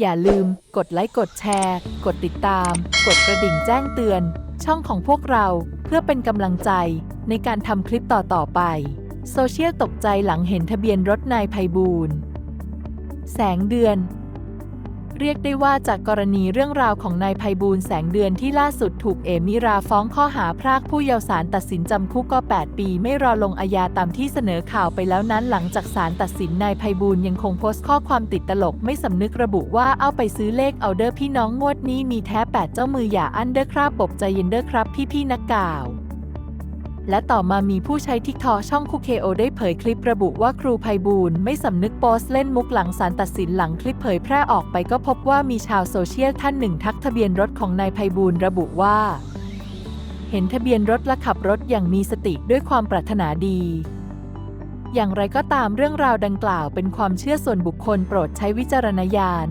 อย่าลืมกดไลค์ กดแชร์ กดติดตาม กดกระดิ่งแจ้งเตือน ช่องของพวกเราเพื่อเป็นกำลังใจในการทำคลิปต่อ ๆ ไป โซเชียลตกใจหลังเห็นทะเบียนรถนายไพบูลย์แสงเดือน เรียกได้ว่าจากกรณีเรื่องราวของนายไพบูลแสงเดือนที่ล่าสุดถูกเอมิราฟ้องข้อหาพรากผู้เยาว์สารตัดสินจำคุกก็ 8 ปี ไม่รอลงอาญาตามที่เสนอข่าวไปแล้วนั้นหลังจากศาลตัดสินนายไพบูลยังคงโพสต์ข้อความติดตลกไม่สำนึกระบุว่าเอาไปซื้อเลขเอาเดอร์พี่น้องงวดนี้มีแท้แปดเจ้ามืออย่าอันเดอร์ครับปบใจเย็นเดอร์ครับพี่ๆนักข่าว และต่อมามีผู้ใช้ทิกทอช่องคุเคโอได้เผยคลิประบุว่าครูไพบูลไม่สำนึกโพสเล่นมุกหลังสารตัดสินหลังคลิปเผยแพร่ออกไปก็พบว่ามีชาวโซเชียลท่านหนึ่งทักทะเบียนรถของนายไพบูลระบุว่า เห็นทะเบียนรถและขับรถอย่างมีสติด้วยความปรารถนาดีอย่างไรก็ตามเรื่องราวดังกล่าวเป็นความเชื่อส่วนบุคคลโปรดใช้วิจารณญาณ